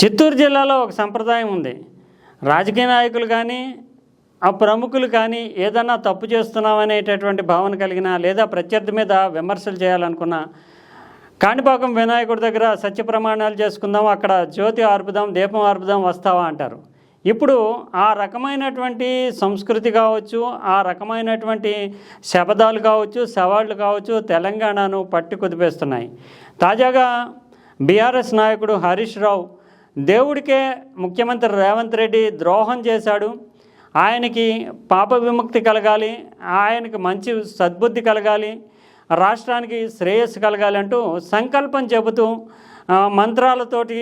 చిత్తూరు జిల్లాలో ఒక సంప్రదాయం ఉంది. రాజకీయ నాయకులు కానీ ఆ ప్రముఖులు కానీ ఏదన్నా తప్పు చేస్తున్నామనేటటువంటి భావన కలిగిన లేదా ప్రత్యర్థి మీద విమర్శలు చేయాలనుకున్నా కాణిపాకం వినాయకుడి దగ్గర సత్య ప్రమాణాలు చేసుకుందాం అక్కడ జ్యోతి ఆర్పుదాం దీపం ఆర్పుదాం వస్తావా అంటారు. ఇప్పుడు ఆ రకమైనటువంటి సంస్కృతి కావచ్చు ఆ రకమైనటువంటి శబదాలు కావచ్చు సవాళ్ళు కావచ్చు తెలంగాణను పట్టి కుదిపేస్తున్నాయి. తాజాగా బీఆర్ఎస్ నాయకుడు హరీష్ రావు దేవుడికే ముఖ్యమంత్రి రేవంత్ రెడ్డి ద్రోహం చేశాడు. ఆయనకి పాప విముక్తి కలగాలి ఆయనకి మంచి సద్బుద్ధి కలగాలి రాష్ట్రానికి శ్రేయస్సు కలగాలి అంటూ సంకల్పం చెబుతూ మంత్రాలతోటి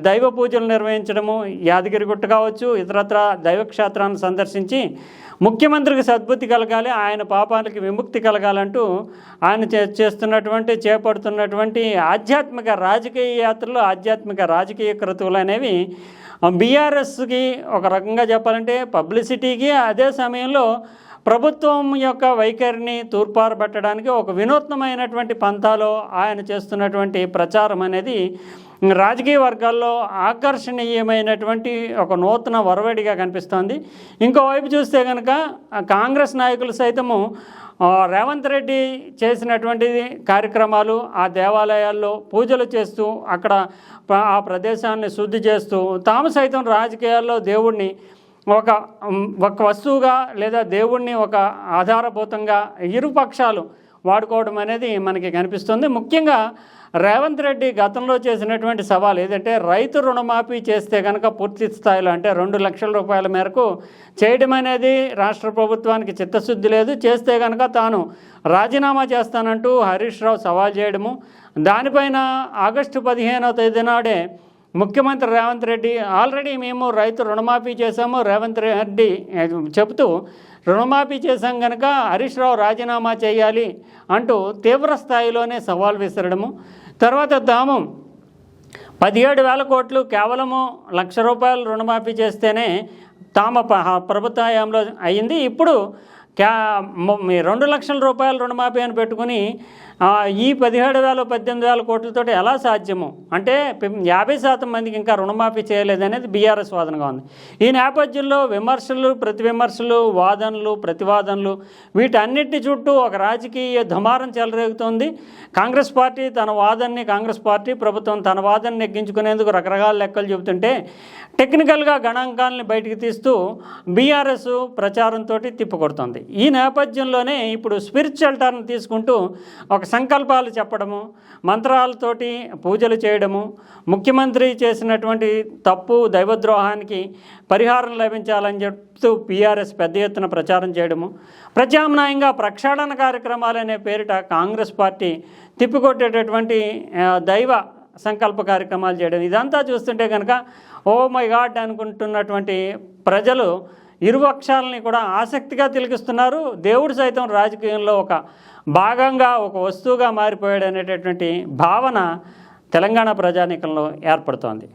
దైవ పూజలు నిర్వహించడము యాదగిరిగుట్ట కావచ్చు ఇతరత్ర దైవక్షేత్రాన్ని సందర్శించి ముఖ్యమంత్రికి సద్బుద్ధి కలగాలి ఆయన పాపాలకి విముక్తి కలగాలంటూ ఆయన చే చేస్తున్నటువంటి చేపడుతున్నటువంటి ఆధ్యాత్మిక రాజకీయ యాత్రలు ఆధ్యాత్మిక రాజకీయ క్రతువులు అనేవి బీఆర్ఎస్కి ఒక రకంగా చెప్పాలంటే పబ్లిసిటీకి అదే సమయంలో ప్రభుత్వం యొక్క వైఖరిని తూర్పారబెట్టడానికి ఒక వినూత్నమైనటువంటి పంథాలో ఆయన చేస్తున్నటువంటి ప్రచారం అనేది రాజకీయ వర్గాల్లో ఆకర్షణీయమైనటువంటి ఒక నూతన వరవడిగా కనిపిస్తోంది. ఇంకోవైపు చూస్తే కనుక కాంగ్రెస్ నాయకులు సైతము రేవంత్ రెడ్డి చేసినటువంటి కార్యక్రమాలు ఆ దేవాలయాల్లో పూజలు చేస్తూ అక్కడ ఆ ప్రదేశాన్ని శుద్ధి చేస్తూ తాము సైతం రాజకీయాల్లో దేవుణ్ణి ఒక ఒక వస్తువుగా లేదా దేవుణ్ణి ఒక ఆధారభూతంగా ఇరు పక్షాలు వాడుకోవడం అనేది మనకి కనిపిస్తుంది. ముఖ్యంగా రేవంత్ రెడ్డి గతంలో చేసినటువంటి సవాల్ ఏదంటే రైతు రుణమాఫీ చేస్తే కనుక పూర్తి స్థాయిలో అంటే రెండు లక్షల రూపాయల మేరకు చేయడం అనేది రాష్ట్ర ప్రభుత్వానికి చిత్తశుద్ధి లేదు. చేస్తే కనుక తాను రాజీనామా చేస్తానంటూ హరీష్ రావు సవాల్ చేయడము. దానిపైన ఆగస్టు పదిహేనవ తేదీ నాడే ముఖ్యమంత్రి రేవంత్ రెడ్డి ఆల్రెడీ మేము రైతు రుణమాఫీ చేశాము. రేవంత్ రెడ్డి చెబుతూ రుణమాఫీ చేశాం కనుక హరీష్ రావు రాజీనామా చేయాలి అంటూ తీవ్ర స్థాయిలోనే సవాల్ విసరడము. తర్వాత తాము పదిహేడు వేల కోట్లు కేవలము లక్ష రూపాయలు రుణమాఫీ చేస్తేనే తామ ప- ప్రభుత్వ హయాంలో అయ్యింది ఇప్పుడు క్యా మీ రెండు లక్షల రూపాయల రుణమాఫీ అని పెట్టుకుని ఈ పదిహేడు వేల పద్దెనిమిది వేల కోట్లతోటి ఎలా సాధ్యము? అంటే యాభై శాతం మందికి ఇంకా రుణమాఫీ చేయలేదనేది బీఆర్ఎస్ వాదనగా ఉంది. ఈ నేపథ్యంలో విమర్శలు ప్రతి విమర్శలు వాదనలు ప్రతివాదనలు వీటన్నిటి చుట్టూ ఒక రాజకీయ దుమారం చెలరేగుతోంది. కాంగ్రెస్ పార్టీ తన వాదనని కాంగ్రెస్ పార్టీ ప్రభుత్వం తన వాదనని నెగ్గించుకునేందుకు రకరకాల లెక్కలు చెబుతుంటే టెక్నికల్గా గణాంకాలని బయటికి తీస్తూ బీఆర్ఎస్ ప్రచారంతో తిప్పుకొడుతుంది ఈ నేపథ్యంలోనే ఇప్పుడు స్పిరిచువల్ టర్న్ తీసుకుంటూ ఒక సంకల్పాలు చెప్పడము మంత్రాలతోటి పూజలు చేయడము ముఖ్యమంత్రి చేసినటువంటి తప్పు దైవద్రోహానికి పరిహారం లభించాలని చెప్తూ పీఆర్ఎస్ పెద్ద ఎత్తున ప్రచారం చేయడము ప్రత్యామ్నాయంగా ప్రక్షాళన కార్యక్రమాలు అనే పేరిట కాంగ్రెస్ పార్టీ తిప్పికొట్టేటటువంటి దైవ సంకల్ప కార్యక్రమాలు చేయడం. ఇదంతా చూస్తుంటే కనుక ఓ మై గాడ్ అనుకుంటున్నటువంటి ప్రజలు ఇరుపక్షాలని కూడా ఆసక్తిగా తిలకిస్తున్నారు. దేవుడు సైతం రాజకీయంలో ఒక భాగంగా ఒక వస్తువుగా మారిపోయాడు అనేటటువంటి భావన తెలంగాణ ప్రజానీకంలో ఏర్పడుతోంది.